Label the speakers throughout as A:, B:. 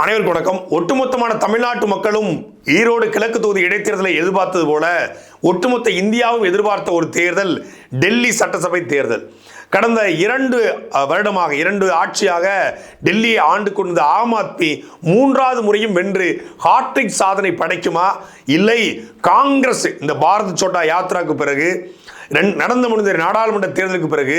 A: அனைவருக்கும் வணக்கம். ஒட்டுமொத்தமான தமிழ்நாட்டு மக்களும் ஈரோடு கிழக்கு தொகுதி இடைத்தேர்தலை எதிர்பார்த்தது போல ஒட்டுமொத்த இந்தியாவும் எதிர்பார்த்த ஒரு தேர்தல் டெல்லி சட்டசபை தேர்தல். கடந்த இரண்டு வருடமாக இரண்டு ஆட்சியாக டெல்லியை ஆண்டு கொண்ட ஆம் ஆத்மி மூன்றாவது முறையும் வென்று ஹாட்ரிக் சாதனை படைக்குமா? இல்லை காங்கிரஸ் இந்த பாரத் சோட்டா யாத்ராக்கு பிறகு நடந்து முடிந்த நாடாளுமன்ற தேர்தலுக்கு பிறகு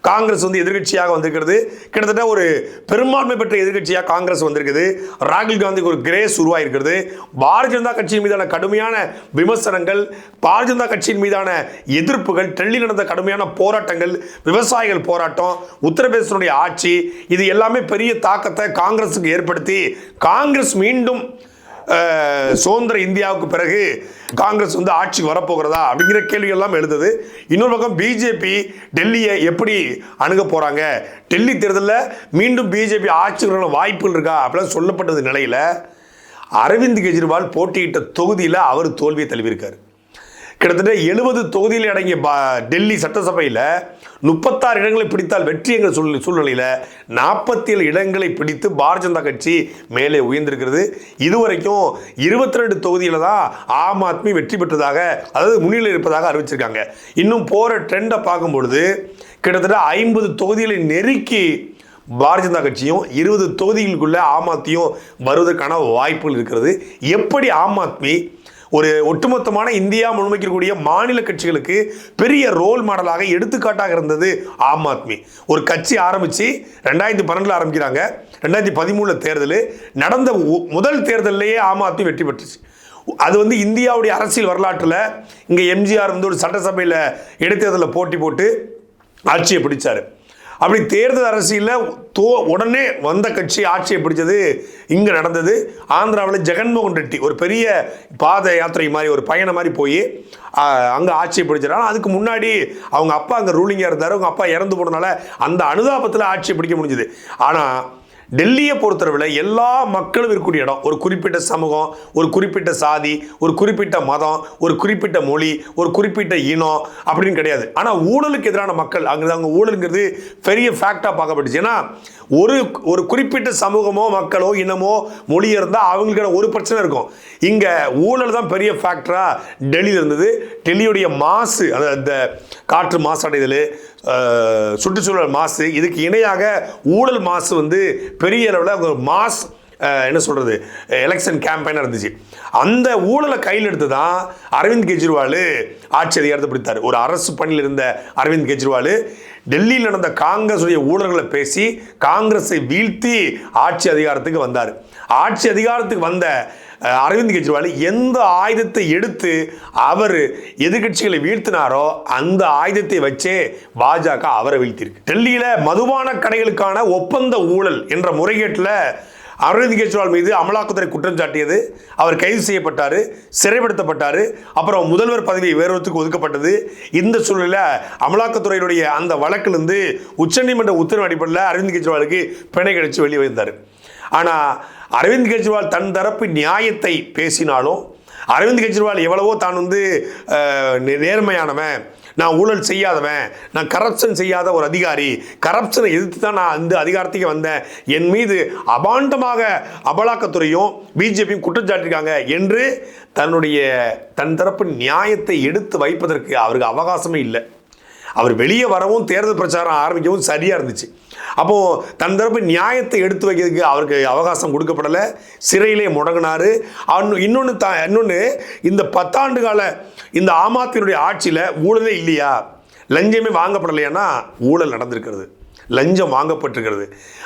A: காங்கிரஸ் வந்து எதிர்க்கட்சியாக வந்திருக்கிறது. கிட்டத்தட்ட ஒரு பெரும்பான்மை பெற்ற எதிர்க்கட்சியாக காங்கிரஸ் வந்திருக்குது. ராகுல் காந்திக்கு ஒரு கிரேஸ் உருவாயிருக்கிறது. பாரதிய ஜனதா கட்சியின் மீதான கடுமையான விமர்சனங்கள் பாரதிய ஜனதா கட்சியின் மீதான எதிர்ப்புகள் டெல்லி நடந்த கடுமையான போராட்டங்கள் விவசாயிகள் போராட்டம் உத்தரப்பிரதேசனுடைய ஆட்சி இது எல்லாமே பெரிய தாக்கத்தை காங்கிரஸுக்கு ஏற்படுத்தி காங்கிரஸ் மீண்டும் சுதந்திர இந்தியாவுக்கு பிறகு காங்கிரஸ் வந்து ஆட்சிக்கு வரப்போகிறதா அப்படிங்கிற கேள்விகள்லாம் எழுந்தது. இன்னொரு பக்கம் பிஜேபி டெல்லியை எப்படி அணுக போகிறாங்க டெல்லி தேர்தலில் மீண்டும் பிஜேபி ஆட்சிக்கு வர வாய்ப்புகள் இருக்கா அப்படிலாம் சொல்லப்பட்டது நிலையில் அரவிந்த் கெஜ்ரிவால் போட்டியிட்ட தொகுதியில் அவர் தோல்வியை தழுவியிருக்கார். கிட்டத்தட்ட எழுபது தொகுதியில் அடங்கிய டெல்லி சட்டசபையில் முப்பத்தாறு இடங்களை பிடித்தால் வெற்றி என்ற சூழ் சூழ்நிலையில் நாற்பத்தி ஏழு இடங்களை பிடித்து பாரதிய ஜனதா கட்சி மேலே உயர்ந்திருக்கிறது. இதுவரைக்கும் இருபத்தி ரெண்டு தொகுதியில் தான் ஆம் ஆத்மி வெற்றி பெற்றதாக அதாவது முன்னிலை இருப்பதாக அறிவிச்சிருக்காங்க. இன்னும் போகிற ட்ரெண்டை பார்க்கும்பொழுது கிட்டத்தட்ட ஐம்பது தொகுதிகளை நெருக்கி பாரதிய ஜனதா கட்சியும் இருபது தொகுதிகளுக்குள்ளே ஆம் ஆத்மியும் வருவதற்கான வாய்ப்புகள் இருக்கிறது. எப்படி ஆம் ஆத்மி ஒரு ஒட்டுமொத்தமான இந்தியா முழுமைக்கக்கூடிய மாநில கட்சிகளுக்கு பெரிய ரோல் மாடலாக எடுத்துக்காட்டாக இருந்தது ஆம் ஆத்மி. ஒரு கட்சி ஆரம்பித்து ரெண்டாயிரத்தி பன்னெண்டில் ஆரம்பிக்கிறாங்க. ரெண்டாயிரத்தி பதிமூணில் தேர்தல். நடந்த முதல் தேர்தலிலேயே ஆம் ஆத்மி வெற்றி பெற்றுச்சு. அது வந்து இந்தியாவுடைய அரசியல் வரலாற்றில் இங்கே எம்ஜிஆர் வந்து ஒரு சட்டசபையில் இடைத்தேர்தலில் போட்டி போட்டு ஆட்சியை பிடிச்சார். அப்படி தேர்தல் அரசியலில் தோ உடனே வந்த கட்சி ஆட்சியை பிடிச்சது இங்கே நடந்தது. ஆந்திராவில் ஜெகன்மோகன் ரெட்டி ஒரு பெரிய பாத யாத்திரை மாதிரி ஒரு பயணம் மாதிரி போய் அங்கே ஆட்சியை பிடிச்சிடறாங்க அதுக்கு முன்னாடி அவங்க அப்பா அங்கே ரூலிங்காக இருந்தார். அவங்க அப்பா இறந்து போனதுனால அந்த அனுதாபத்தில் ஆட்சியை பிடிக்க முடிஞ்சுது. ஆனால் டெல்லியை பொறுத்தளவில் எல்லா மக்களும் இருக்கக்கூடிய இடம். ஒரு குறிப்பிட்ட சமூகம் ஒரு குறிப்பிட்ட சாதி ஒரு குறிப்பிட்ட மதம் ஒரு குறிப்பிட்ட மொழி ஒரு குறிப்பிட்ட இனம் அப்படின்னு கிடையாது. ஆனால் ஊழலுக்கு எதிரான மக்கள் அங்கே அங்கே ஊழலுங்கிறது பெரிய ஃபேக்டாக பார்க்கப்பட்டுச்சு ஏன்னா ஒரு ஒரு குறிப்பிட்ட சமூகமோ மக்களோ இனமோ மொழி இருந்தால் அவங்களுக்கான ஒரு பிரச்சனை இருக்கும். இங்கே ஊழல் தான் பெரிய ஃபேக்டராக டெல்லியில் இருந்தது. டெல்லியுடைய மாசு அந்த அந்த காற்று மாசடைதல் சுற்றுச்சூழல் மாசு இதுக்கு இணையாக ஊழல் மாசு வந்து பெரிய அளவில் மாஸ் என்ன சொல்கிறது எலெக்ஷன் கேம்பெயினாக இருந்துச்சு. அந்த ஊழலை கையில் எடுத்து தான் அரவிந்த் கெஜ்ரிவால் ஆட்சி அதிகாரத்தை பிடித்தார். ஒரு அரசு பணியில் இருந்த அரவிந்த் கெஜ்ரிவால் டெல்லியில் நடந்த காங்கிரஸுடைய ஊழல்களை பேசி காங்கிரஸை வீழ்த்தி ஆட்சி அதிகாரத்துக்கு வந்தார். ஆட்சி அதிகாரத்துக்கு வந்த அரவிந்த் கெஜ்ரிவால் எந்த ஆயுதத்தை எடுத்து அவர் எதிர்க்கட்சிகளை வீழ்த்தினாரோ அந்த ஆயுதத்தை வச்சே பாஜக அவரை வீழ்த்தியிருக்கு. டெல்லியில் மதுபான கடைகளுக்கான ஒப்பந்த ஊழல் என்ற முறைகேட்டில் அரவிந்த் கெஜ்ரிவால் மீது அமலாக்கத்துறை குற்றம் சாட்டியது அவர் கைது செய்யப்பட்டார் சிறைப்படுத்தப்பட்டார் அப்புறம் முதல்வர் பதவி வேறொருத்துக்கு ஒதுக்கப்பட்டது. இந்த சூழ்நிலையில் அமலாக்கத்துறையினுடைய அந்த வழக்கிலிருந்து உச்சநீதிமன்ற உத்தரவு அடிப்படையில் அரவிந்த் கெஜ்ரிவாலுக்கு பிணை கழிச்சு வெளியே வந்தார். ஆனால் அரவிந்த் கெஜ்ரிவால் தன் தரப்பு நியாயத்தை பேசினாலும் அரவிந்த் கெஜ்ரிவால் எவ்வளவோ தான் வந்து நே- நேர்மையானவன் நான் ஊழல் செய்யாதவன் நான் கரப்ஷன் செய்யாத ஒரு அதிகாரி கரப்ஷனை எதிர்த்து தான் நான் இந்த அதிகாரத்துக்கு வந்தேன். என் மீது அபாண்டமாக அபலாக்கத்துறையும் பிஜேபியும் குற்றம் சாட்டியிருக்காங்க என்று தன்னுடைய தன் தரப்பு நியாயத்தை எடுத்து வைப்பதற்கு அவருக்கு அவகாசமே இல்லை. அவர் வெளியே வரவும் தேர்தல் பிரச்சாரம் ஆரம்பிக்கவும் சரியாக இருந்துச்சு. அப்போது தன் தரப்பு நியாயத்தை எடுத்து வைக்கிறதுக்கு அவருக்கு அவகாசம் கொடுக்கப்படலை. சிறையிலே முடங்கினார். இன்னொன்று த இன்னொன்று இந்த பத்தாண்டு கால இந்த ஆம் ஆட்சியில் ஊழலே இல்லையா? லஞ்சமே வாங்கப்படலையானா ஊழல் நடந்திருக்கிறது. லஞ்சம் வாங்கப்பட்டிருக்கிறது.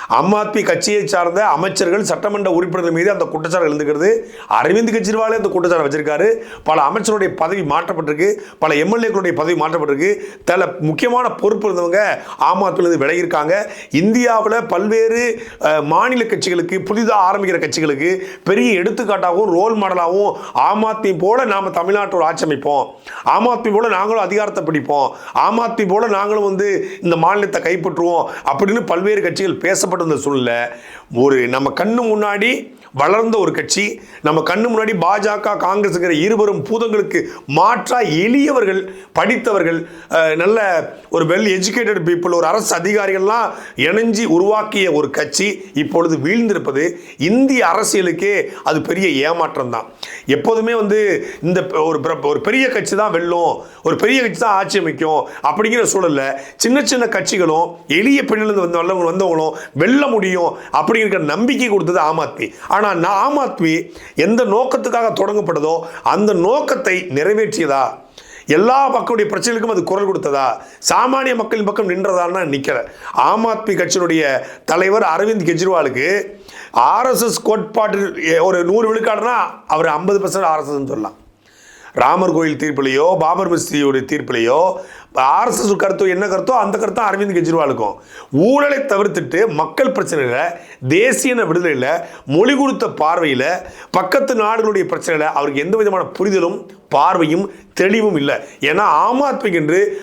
A: ஆம் ஆத்மி கட்சியை சார்ந்த அமைச்சர்கள் சட்டமன்ற உறுப்பினர்கள் மீது அந்த குற்றச்சாட்டு எழுந்துக்கிறது அரவிந்த் கெஜ்ரிவாலே அந்த குற்றச்சாட்டு வச்சிருக்காரு. பல அமைச்சருடைய பதவி மாற்றப்பட்டிருக்கு. பல எம்எல்ஏக்களுடைய பதவி மாற்றப்பட்டிருக்கு. தல முக்கியமான பொறுப்பு இருந்தவங்க ஆம் ஆத்மிலிருந்து விலகியிருக்காங்க. இந்தியாவில் பல்வேறு மாநில கட்சிகளுக்கு புதிதாக ஆரம்பிக்கிற கட்சிகளுக்கு பெரிய எடுத்துக்காட்டாகவும் ரோல் மாடலாகவும் ஆம் ஆத்மி போல நாம் தமிழ்நாட்டோட ஆட்சி அமைப்போம். ஆம் ஆத்மி போல நாங்களும் அதிகாரத்தை பிடிப்போம். ஆம் ஆத்மி போல நாங்களும் வந்து இந்த மாநிலத்தை கைப்பற்றுவோம். அப்படின்னு பல்வேறு கட்சிகள் பேசப்பட்டிருந்த சூழ்நிலை. ஒரு நம்ம கண்ணு முன்னாடி வளர்ந்த ஒரு கட்சி நம்ம கண்ணு முன்னாடி பாஜக காங்கிரஸுங்கிற இருவரும் பூதங்களுக்கு மாற்றா எளியவர்கள் படித்தவர்கள் நல்ல ஒரு வெல் எஜுகேட்டட் பீப்புள் ஒரு அரசு அதிகாரிகள்லாம் இணைஞ்சி உருவாக்கிய ஒரு கட்சி இப்பொழுது வீழ்ந்திருப்பது இந்திய அரசியலுக்கே அது பெரிய ஏமாற்றம் தான் எப்போதுமே வந்து இந்த ஒரு ஒரு பெரிய கட்சி தான் வெல்லும் ஒரு பெரிய கட்சி தான் ஆட்சி அமைக்கும் அப்படிங்கிற சூழல்ல சின்ன சின்ன கட்சிகளும் எளிய பின்னணியிலிருந்து வந்த வந்தவங்க- வந்தவங்களும் வெல்ல முடியும் அப்படிங்கிற நம்பிக்கை கொடுத்தது ஆம் ஆத்மி. ஆனால் நான் ஆம் ஆத்மி எந்த நோக்கத்துக்காக தொடங்கப்பட்டதோ அந்த நோக்கத்தை நிறைவேற்றியதா? எல்லா மக்களுடைய பிரச்சனைகளுக்கும் அது குரல் கொடுத்ததா? சாமானிய மக்களின் பக்கம் நின்றதான்னா நிற்கல ஆம் ஆத்மி கட்சியினுடைய தலைவர் அரவிந்த் கெஜ்ரிவாலுக்கு ஆர்எஸ்எஸ் கோட்பாட்டு ஒரு நூறு விழுக்காடுனா அவர் ஐம்பது பர்சன்ட் ஆர்எஸ்எஸ்ன்னு சொல்லலாம். ராமர் கோயில் தீர்ப்பிலையோ பாபர் மஸ்தியோட தீர்ப்புலையோ ஆர்எஸ்எஸ் கருத்தோ என்ன கருத்தோ அந்த கருத்தம் அரவிந்த் கெஜ்ரிவாலுக்கும். ஊழலை தவிர்த்துட்டு மக்கள் பிரச்சனையில் தேசிய விடுதலையில் மொழி கொடுத்த பார்வையில் பக்கத்து நாடுகளுடைய பிரச்சனையில் அவருக்கு எந்த விதமான புரிதலும் பார்வையும் தெளிவும் இல்லை. ஏன்னா ஆம் ஆத்மிக்கு என்று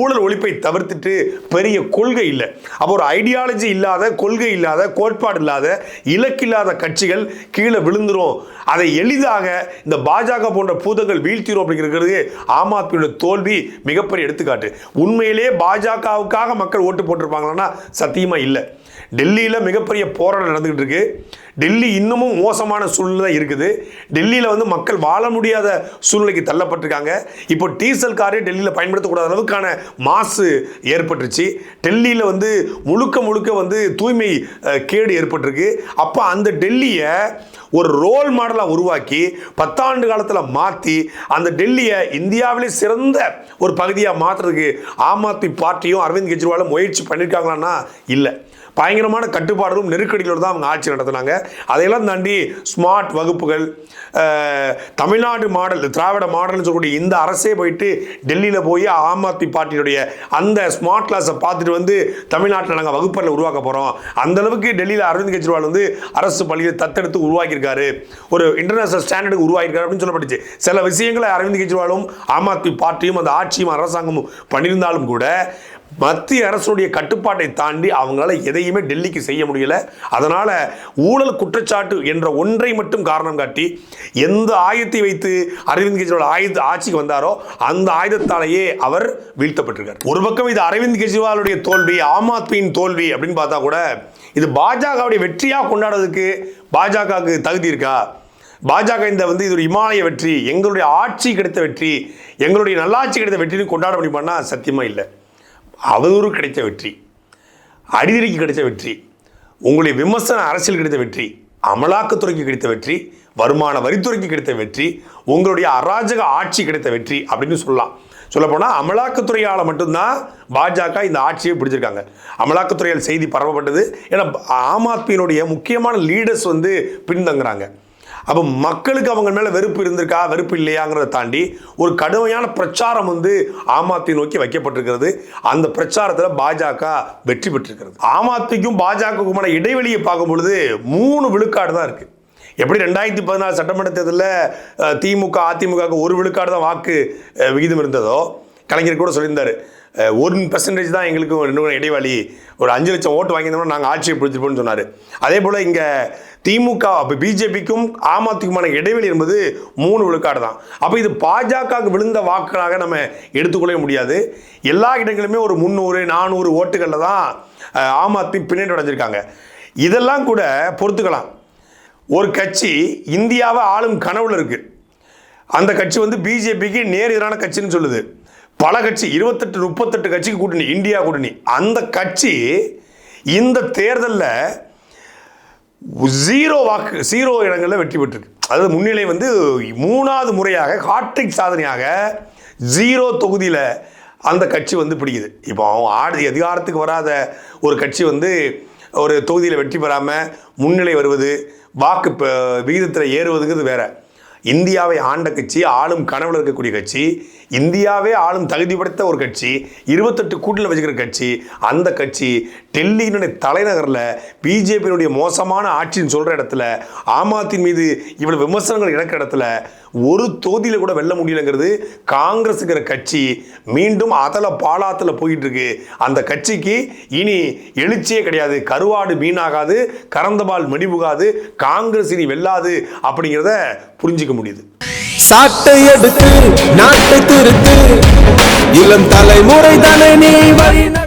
A: ஊழல் ஒழிப்பை தவிர்த்துட்டு பெரிய கொள்கை இல்லை. அப்போ ஒரு ஐடியாலஜி இல்லாத கொள்கை இல்லாத கோட்பாடு இல்லாத இலக்கில்லாத கட்சிகள் கீழே விழுந்துரும். அதை எளிதாக இந்த பாஜக போன்ற பூதங்கள் வீழ்த்திரும் அப்படிங்கிறது ஆம் ஆத்மியோட தோல்வி மிகப்பெரிய எடுத்துக்காட்டு. உண்மையிலே பாஜகவுக்காக மக்கள் ஓட்டு போட்டிருப்பாங்களான்னா சத்தியமாக இல்லை. டெல்லியில் மிகப்பெரிய போராட்டம் நடந்துகிட்டு இருக்கு. டெல்லி இன்னமும் மோசமான சூழ்நிலை இருக்குது. டெல்லியில் வந்து மக்கள் வாழ முடியாத சூழ்நிலைக்கு தள்ளப்பட்டிருக்காங்க. இப்போ டீசல் காரே டெல்லியில் பயன்படுத்தக்கூடாத அளவுக்கான மாசு ஏற்பட்டுருச்சு. டெல்லியில் வந்து முழுக்க முழுக்க வந்து தூய்மை கேடு ஏற்பட்டிருக்கு. அப்போ அந்த டெல்லியை ஒரு ரோல் மாடலாக உருவாக்கி பத்தாண்டு காலத்தில் மாற்றி அந்த டெல்லியை இந்தியாவிலே சிறந்த ஒரு பகுதியாக மாற்றுறதுக்கு ஆம் ஆத்மி பார்ட்டியும் அரவிந்த் கெஜ்ரிவாலும் முயற்சி பண்ணியிருக்காங்களான்னா இல்லை. பயங்கரமான கட்டுப்பாடுகளும் நெருக்கடிகளோடு தான் அவங்க ஆட்சி நடத்துனாங்க. அதையெல்லாம் தாண்டி ஸ்மார்ட் வகுப்புகள் தமிழ்நாடு மாடல் திராவிட மாடல்னு சொல்லக்கூடிய இந்த அரசே போயிட்டு டெல்லியில் போய் ஆம் ஆத்மி பார்ட்டியுடைய அந்த ஸ்மார்ட் கிளாஸை பார்த்துட்டு வந்து தமிழ்நாட்டில் நாங்கள் வகுப்பறையில் உருவாக்க போகிறோம் அந்தளவுக்கு டெல்லியில் அரவிந்த் கெஜ்ரிவால் வந்து அரசு பள்ளியை தத்தெடுத்து உருவாக்கியிருக்காரு. ஒரு இன்டர்நேஷனல் ஸ்டாண்டர்டுக்கு உருவாகிருக்காரு அப்படின்னு சொல்லப்பட்டுச்சு. சில விஷயங்களை அரவிந்த் கெஜ்ரிவாலும் ஆம் ஆத்மி பார்ட்டியும் அந்த ஆட்சியும் அரசாங்கமும் பண்ணியிருந்தாலும் கூட மத்திய அரசுடைய கட்டுப்பாட்டை தாண்டி அவங்களால எதையுமே டெல்லிக்கு செய்ய முடியல. அதனால ஊழல் குற்றச்சாட்டு என்ற ஒன்றை மட்டும் காரணம் காட்டி எந்த ஆயுதத்தை வைத்து அரவிந்த் கெஜ்ரிவால் ஆயுத ஆட்சிக்கு வந்தாரோ அந்த ஆயுதத்தாலேயே அவர் வீழ்த்தப்பட்டிருக்கார். ஒரு பக்கம் இது அரவிந்த் கெஜ்ரிவாலுடைய தோல்வி ஆம் ஆத்மியின் தோல்வி அப்படின்னு பார்த்தா கூட இது பாஜகவுடைய வெற்றியாக கொண்டாடுறதுக்கு பாஜகவுக்கு தகுதி இருக்கா? பாஜக இந்த வந்து இது ஒரு இமாலய வெற்றி எங்களுடைய ஆட்சி கிடைத்த வெற்றி எங்களுடைய நல்லாட்சி கிடைத்த வெற்றின்னு கொண்டாட முடியுமான்னா சத்தியமா இல்லை. அவதூறு கிடைத்த வெற்றி அடிதிரிக்கு கிடைத்த வெற்றி உங்களுடைய விமர்சன அரசியல் கிடைத்த வெற்றி அமலாக்கத்துறைக்கு கிடைத்த வெற்றி வருமான வரித்துறைக்கு கிடைத்த வெற்றி உங்களுடைய அராஜக ஆட்சி கிடைத்த வெற்றி அப்படின்னு சொல்லலாம். சொல்லப்போனால் அமலாக்கத்துறையால் மட்டும்தான் பாஜக இந்த ஆட்சியை பிடிச்சிருக்காங்க. அமலாக்கத்துறையால் செய்தி பரவப்பட்டது. ஏன்னா ஆம் ஆத்மியினுடைய முக்கியமான லீடர்ஸ் வந்து பின்தங்குறாங்க. அப்போ மக்களுக்கு அவங்க மேலே வெறுப்பு இருந்திருக்கா? வெறுப்பு இல்லையாங்கிறத தாண்டி ஒரு கடுமையான பிரச்சாரம் வந்து ஆம் ஆத்மி நோக்கி வைக்கப்பட்டிருக்கிறது. அந்த பிரச்சாரத்தில் பாஜக வெற்றி பெற்றிருக்கிறது. ஆம் ஆத்மிக்கும் பாஜகவுக்குமான இடைவெளியை பார்க்கும் பொழுது மூணு விழுக்காடு தான் இருக்குது எப்படி ரெண்டாயிரத்தி பதினாலு சட்டமன்ற தேர்தலில் திமுக அதிமுகவுக்கு ஒரு விழுக்காடு தான் வாக்கு விகிதம் இருந்ததோ கலைஞர் கூட சொல்லியிருந்தார். ஒன் பர்சன்டேஜ் தான் எங்களுக்கும் ரெண்டு மூணு இடைவெளி ஒரு அஞ்சு லட்சம் ஓட்டு வாங்கியிருந்தோம்னா நாங்கள் ஆட்சியை பிடிச்சிருப்போம்னு சொன்னார். அதே போல் இங்கே திமுக அப்போ பிஜேபிக்கும் ஆம் ஆத்மிக்குமான இடைவெளி என்பது மூணு விழுக்காடு தான். அப்போ இது பாஜகவுக்கு விழுந்த வாக்குகளாக நம்ம எடுத்துக்கொள்ளவே முடியாது. எல்லா இடங்களுமே ஒரு முந்நூறு நானூறு ஓட்டுகளில் தான் ஆம் ஆத்மி பின்னாடி அடைஞ்சிருக்காங்க இதெல்லாம் கூட பொறுத்துக்கலாம். ஒரு கட்சி இந்தியாவை ஆளும் கனவுல இருக்கு. அந்த கட்சி வந்து பிஜேபிக்கு நேர் எதிரான கட்சின்னு சொல்லுது. பல கட்சி இருபத்தெட்டு முப்பத்தெட்டு கட்சிக்கு கூட்டணி இந்தியா கூட்டணி. அந்த கட்சி இந்த தேர்தலில் ஜீரோ வாக்கு ஜீரோ இடங்களில் வெற்றி பெற்றிருக்கு. அதாவது முன்னிலை வந்து மூணாவது முறையாக ஹாட்ரிக் சாதனையாக ஜீரோ தொகுதியில் அந்த கட்சி வந்து பிடிக்குது. இப்போ அவன் ஆடு அதிகாரத்துக்கு வராத ஒரு கட்சி வந்து ஒரு தொகுதியில் வெற்றி பெறாமல் முன்னிலை வருவது வாக்கு விகிதத்தில் ஏறுவதுங்கிறது வேற. இந்தியாவை ஆண்ட கட்சி ஆளும் கனவில் இருக்கக்கூடிய கட்சி இந்தியாவே ஆளும் தகுதி படைத்த ஒரு கட்சி இருபத்தெட்டு கூட்டில் வச்சுக்கிற கட்சி அந்த கட்சி டெல்லியினுடைய தலைநகரில் பிஜேபியினுடைய மோசமான ஆட்சின்னு சொல்கிற இடத்துல ஆம் ஆத்மி மீது இவ்வளவு விமர்சனங்கள் இழக்கிற இடத்துல ஒரு தொகுதியில் கூட வெல்ல முடியலங்கிறது காங்கிரஸுங்கிற கட்சி மீண்டும் அதல பாலாத்தில் போயிட்டு இருக்கு அந்த கட்சிக்கு இனி எழுச்சியே கிடையாது. கருவாடு மீனாகாது கறந்தபால் மடிபுகாது காங்கிரஸ் இனி வெல்லாது அப்படிங்கிறத புரிஞ்சிக்க முடியுது.
B: சாட்டை எடுத்து நாட்டை திருத்து. இளம் தலைமுறை தலை நீ வழி